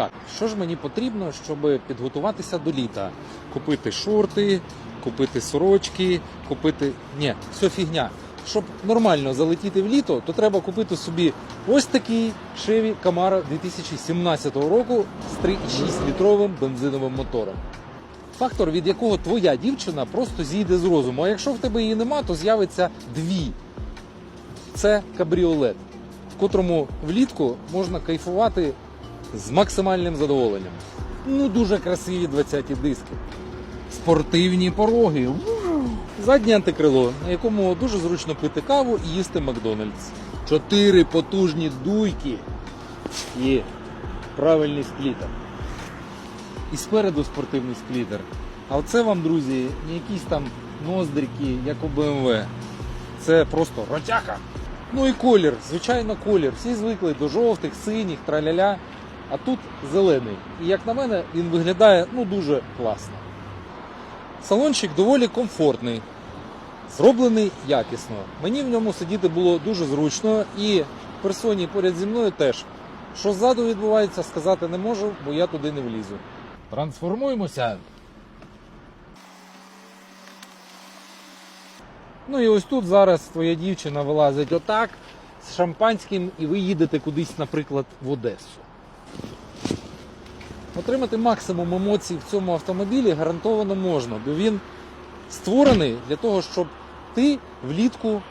Так, що ж мені потрібно, щоб підготуватися до літа? Купити шорти, купити сорочки, купити. Ні, все фігня. Щоб нормально залетіти в літо, то треба купити собі ось такий Chevy Camaro 2017 року з 3,6 літровим бензиновим мотором. Фактор, від якого твоя дівчина просто зійде з розуму. А якщо в тебе її нема, то з'явиться дві. Це кабріолет, в котрому влітку можна кайфувати з максимальним задоволенням. Ну, дуже красиві 20-ті диски. Спортивні пороги. Заднє антикрило, на якому дуже зручно пити каву і їсти Макдональдс. Чотири потужні дуйки і правильний сплітер. І спереду спортивний сплітер. А оце вам, друзі, не якісь там ноздрики, як у BMW. Це просто ротяка. Ну і колір, звичайно, колір. Всі звикли до жовтих, синіх, траляля. А тут зелений. І як на мене, він виглядає ну, дуже класно. Салончик доволі комфортний, зроблений якісно. Мені в ньому сидіти було дуже зручно і в персоні поряд зі мною теж. Що ззаду відбувається, сказати не можу, бо я туди не влізу. Трансформуємося. Ну і ось тут зараз твоя дівчина вилазить отак з шампанським, і ви їдете кудись, наприклад, в Одесу. Отримати максимум емоцій в цьому автомобілі гарантовано можна, бо він створений для того, щоб ти влітку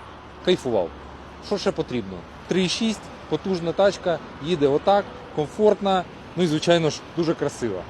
кайфував. Що ще потрібно? 3,6, потужна тачка, їде отак, комфортна, ну і звичайно ж дуже красива.